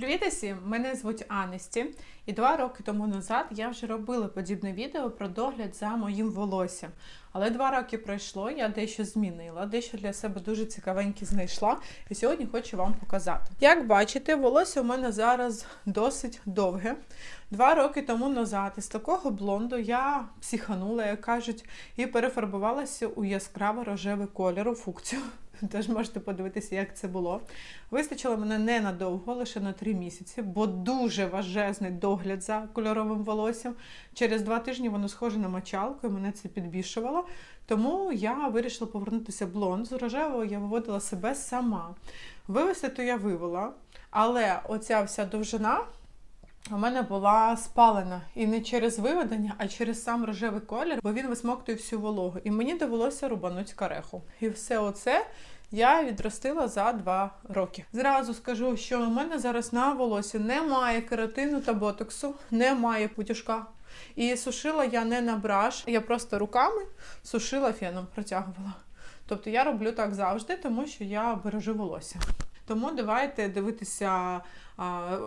Привіт усім! Мене звуть Анесті, і два роки тому назад я вже робила подібне відео про догляд за моїм волоссям. Але два роки пройшло, я дещо змінила, дещо для себе дуже цікавеньке знайшла, і сьогодні хочу вам показати. Як бачите, волосся у мене зараз досить довге. Два роки тому назад із такого блонду я психанула, як кажуть, і перефарбувалася у яскраво рожевий колір у фукцію. Теж можете подивитися, як це було. Вистачило мене ненадовго, лише на три місяці, бо дуже важезний догляд за кольоровим волоссям. Через два тижні воно схоже на мочалку, і мене це підбільшувало. Тому я вирішила повернутися блонд. З рожевого я виводила себе сама. Вивести то я вивела, але оця вся довжина. У мене була спалена і не через виведення, а через сам рожевий колір, бо він висмоктує всю вологу. І мені довелося рубануть кареху. І все оце я відростила за два роки. Зразу скажу, що у мене зараз на волосі немає кератину та ботоксу, немає путюшка. І сушила я не на браш, я просто руками сушила феном, протягувала. Тобто я роблю так завжди, тому що я бережу волосся. Тому давайте дивитися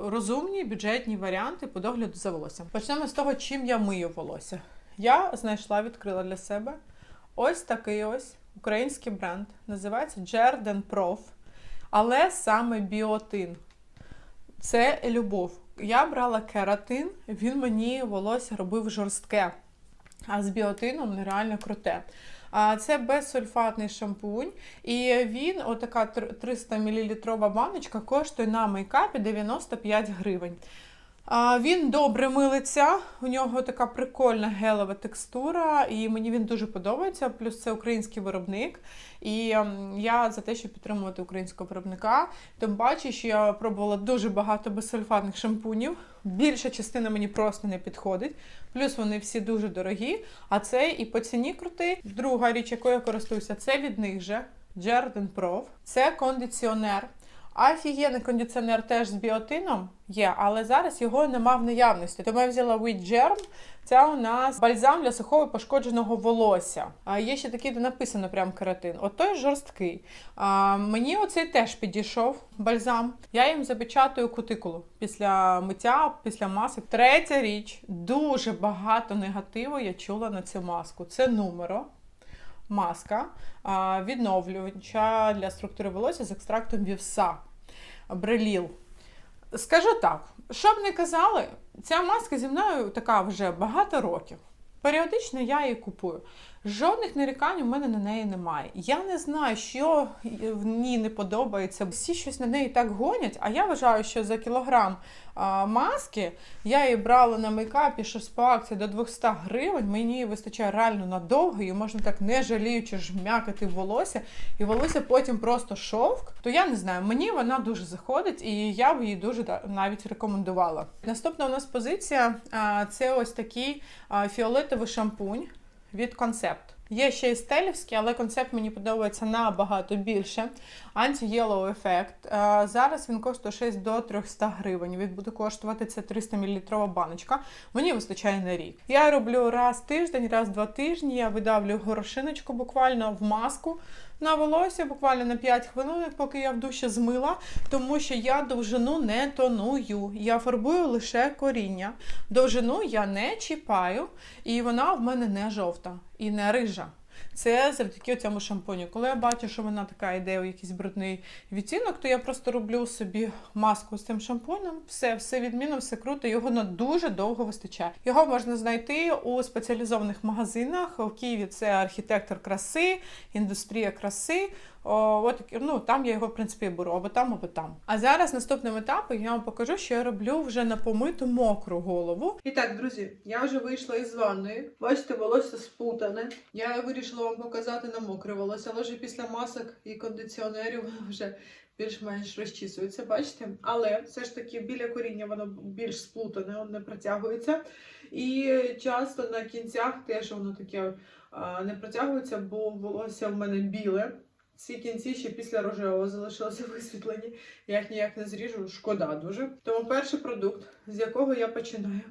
розумні бюджетні варіанти по догляду за волоссям. Почнемо з того, чим я мию волосся. Я знайшла, відкрила для себе ось такий ось український бренд. Називається Jerden Prof. Але саме біотин. Це любов. Я брала кератин, він мені волосся робив жорстке. А з біотином нереально круте. Це безсульфатний шампунь, і він, отака 300 мл баночка, коштує на мейкапі 95 гривень. Він добре милиться, у нього така прикольна гелева текстура, і мені він дуже подобається. Плюс це український виробник. І ем, я за те, щоб підтримувати українського виробника. Тим паче, що я пробувала дуже багато безсульфатних шампунів. Більша частина мені просто не підходить. Плюс вони всі дуже дорогі. А цей і по ціні крутий. Друга річ, якою я користуюся, це від них же Jerden Prof. Це кондиціонер. Офігенний кондиціонер теж з біотином є, але зараз його нема в наявності. Тому я взяла Wheat Germ. Це у нас бальзам для сухого пошкодженого волосся. А є ще такий, де написано прям кератин. От той жорсткий. А, Мені оцей теж підійшов бальзам. Я їм запечатую кутикулу після миття, після масок. Третя річ, дуже багато негативу я чула на цю маску. Це нумеро маска відновлювача для структури волосся з екстрактом вівса бреліл. Скажу так, що б не казали, ця маска зі мною така вже багато років. Періодично я її купую. Жодних нарікань у мене на неї немає. Я не знаю, що в ній не подобається. Всі щось на неї так гонять, а я вважаю, що за кілограм а, маски я її брала на мейкапі щось по акції до 200 гривень. Мені її вистачає реально надовго, і можна так не жаліючи жмякати волосся, і волосся потім просто шовк. То я не знаю, мені вона дуже заходить, і я б її дуже навіть рекомендувала. Наступна у нас позиція а, це ось такий а, фіолетовий шампунь від концепт. Є ще і стелівські, але концепт мені подобається набагато більше. Anti-Yellow ефект. Зараз він коштує 6 до 300 гривень. Він буде коштувати це 300 мл баночка. Мені вистачає на рік. Я роблю раз тиждень, раз два тижні. Я видавлю горошиночку буквально в маску на волосся, буквально на 5 хвилин, поки я в душі змила, тому що я довжину не тоную. Я фарбую лише коріння. Довжину я не чіпаю, і вона в мене не жовта і не рижа. Це завдяки цьому шампуню. Коли я бачу, що вона така йде у якийсь брудний відтінок, то я просто роблю собі маску з цим шампунем. Все, все відмінно, все круто. Його на дуже довго вистачає. Його можна знайти у спеціалізованих магазинах. У Києві це архітектор краси, індустрія краси. О, от, ну, Там я його, в принципі, беру або там, або там. А зараз наступним етапом я вам покажу, що я роблю вже на помиту мокру голову. І так, друзі, я вже вийшла із ванної. Бачите, волосся спутане. Я вирішила вам показати на мокре волосся, але вже після масок і кондиціонерів вже більш-менш розчісується, бачите? Але все ж таки біля коріння воно більш сплутане, воно не протягується. І часто на кінцях теж воно таке не протягується, бо волосся в мене біле. Ці кінці ще після рожевого залишилися висвітлені. Я їх ніяк не зріжу, шкода дуже. Тому перший продукт, з якого я починаю.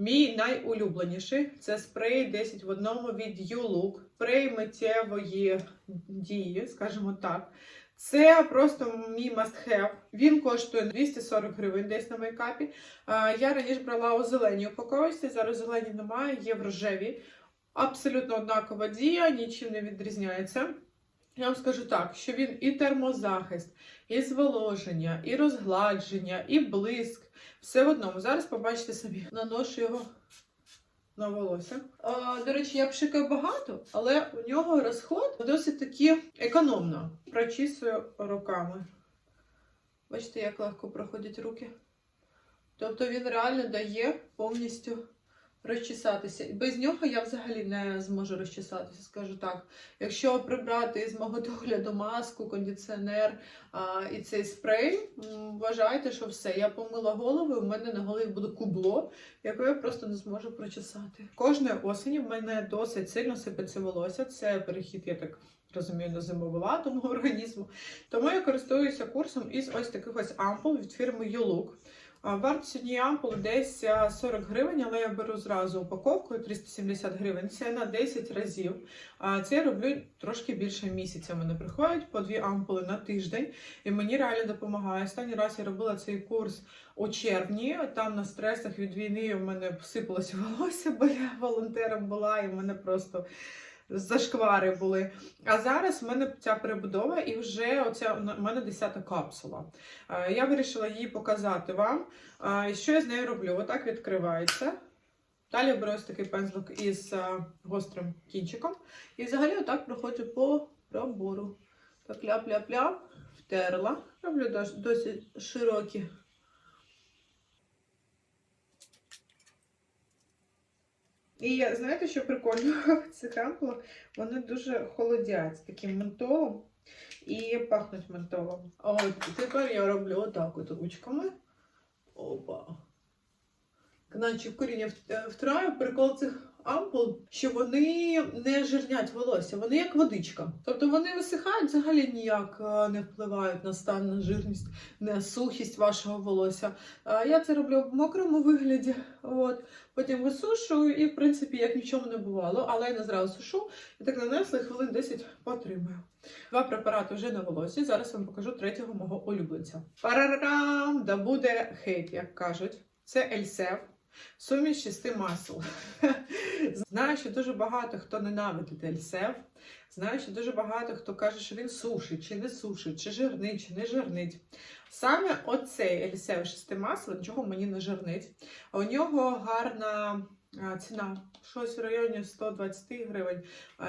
Мій найулюбленіший це спрей 10 в одному від U-Look. Спрей миттєвої дії, скажімо так. Це просто мій must have. Він коштує 240 гривень десь на мейкапі. Я раніше брала у зеленій упаковці, зараз зелені немає, є в рожевій. Абсолютно однакова дія, нічим не відрізняється. Я вам скажу так, що він і термозахист, і зволоження, і розгладження, і блиск. Все в одному. Зараз побачите собі. Наношу його на волосся. А, до речі, я пшикаю багато, але у нього розход досить таки економно. Прочісую руками. Бачите, як легко проходять руки. Тобто він реально дає повністю розчесатися. Без нього я взагалі не зможу розчесатися, скажу так. Якщо прибрати з мого догляду маску, кондиціонер а, і цей спрей, вважайте, що все. Я помила голову, в мене на голові буде кубло, яке я просто не зможу прочесати. Кожної осені в мене досить сильно сипеться волосся. Це перехід, я так розумію, зимового мого організму. Тому я користуюся курсом із ось таких ось ампул від фірми YouLook. Вартість однієї ампули десь 40 гривень, але я беру зразу упаковкою 370 гривень. Це на 10 разів. Це я роблю трошки більше місяця. Мене приходять по дві ампули на тиждень, і мені реально допомагає. Останній раз я робила цей курс у червні. Там на стресах від війни у мене посипалося волосся, бо я волонтером була, і в мене просто. Зашквари були. А зараз в мене ця перебудова, і вже оця у мене 10 капсула. Е, Я вирішила її показати вам. Е, що я з нею роблю? Отак відкривається. Далі беру ось такий пензлик із е, гострим кінчиком. І взагалі отак проходжу по пробору. Так ляп-ляп-ляп, втерла. Роблю досить широкі. І знаєте, що прикольно в цих ампулах? Вони дуже холодять з таким ментолом і пахнуть ментолом. О, тепер я роблю отак от ручками. Опа. Наче коріння вт- втираю прикол цих ампул, що вони не жирнять волосся, вони як водичка. Тобто вони висихають, взагалі ніяк е, не впливають на стан, на жирність, на сухість вашого волосся. Я це роблю в мокрому вигляді. От. Потім висушую і, в принципі, як нічого не бувало, але я не зразу сушу і так нанесла і хвилин 10 потримаю. Два препарати вже на волосі. Зараз вам покажу третього мого улюбленця. Парарам! Да буде хейт, як кажуть. Це Ельсев. Суміш шести масел. Знаю, що дуже багато хто ненавидить Ельсев. Знаю, що дуже багато хто каже, що він сушить, чи не сушить, чи жирнить, чи не жирнить. Саме оцей Ельсев шести масел нічого мені не жирнить. У нього гарна ціна. Щось в районі 120 гривень.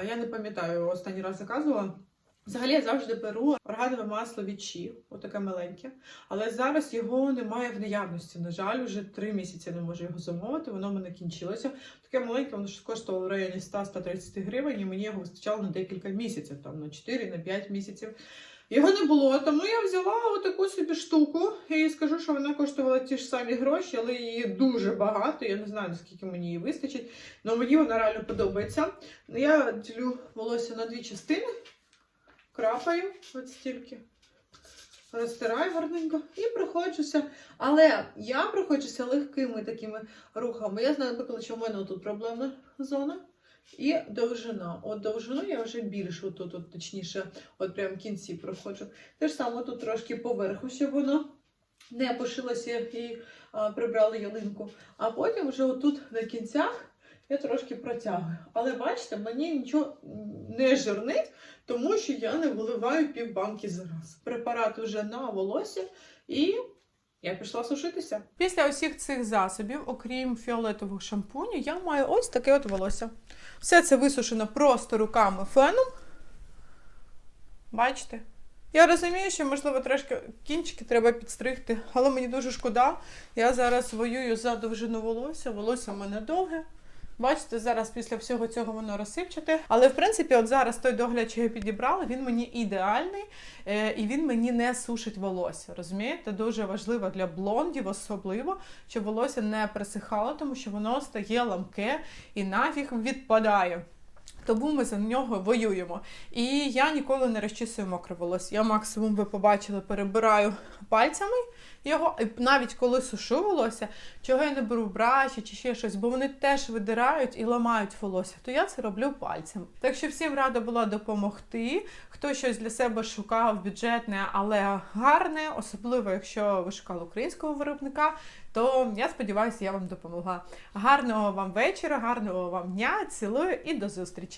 Я не пам'ятаю, останній раз заказувала. Взагалі я завжди беру органове масло від Чі, отаке маленьке. Але зараз його немає в наявності. На жаль, вже три місяці не можу його замовити, воно в мене кінчилося. Таке маленьке, воно ж коштувало в районі 100-130 гривень, і мені його вистачало на декілька місяців, там на 4-5 місяців. Його не було, тому я взяла отаку собі штуку і скажу, що вона коштувала ті ж самі гроші, але її дуже багато. Я не знаю, наскільки мені її вистачить. але мені вона реально подобається. Я ділю волосся на дві частини, крапаю от стільки. Розтираю гарненько і проходжуся. Але я проходжуся легкими такими рухами. Я знаю, наприклад, що в мене тут проблемна зона. І довжина. От довжину я вже більше, тут, от, точніше, от прям в кінці проходжу. Те ж саме тут трошки поверху, щоб воно не пошилося і а, прибрали ялинку. А потім вже отут на кінцях я трошки протягую. Але бачите, мені нічого не жирнить, тому що я не виливаю півбанки зараз. Препарат вже на волосся і я пішла сушитися. Після усіх цих засобів, окрім фіолетового шампуню, я маю ось таке от волосся. Все це висушено просто руками феном. Бачите? Я розумію, що, можливо, трошки кінчики треба підстригти, але мені дуже шкода. Я зараз воюю за довжину волосся. Волосся в мене довге. Бачите, зараз після всього цього воно розсипчате. Але в принципі, от зараз той догляд, що я підібрала, він мені ідеальний е, і він мені не сушить волосся. Розумієте? Дуже важливо для блондів, особливо, щоб волосся не присихало, тому що воно стає ламке і нафіг відпадає. Тому ми за нього воюємо. І я ніколи не розчісую мокре волосся. Я максимум, ви побачили, перебираю пальцями його, і навіть коли сушу волосся, чого я не беру браші чи ще щось, бо вони теж видирають і ламають волосся, то я це роблю пальцем. Так що всім рада була допомогти. Хто щось для себе шукав бюджетне, але гарне, особливо якщо ви шукали українського виробника, то я сподіваюся, я вам допомогла. Гарного вам вечора, гарного вам дня, цілую і до зустрічі!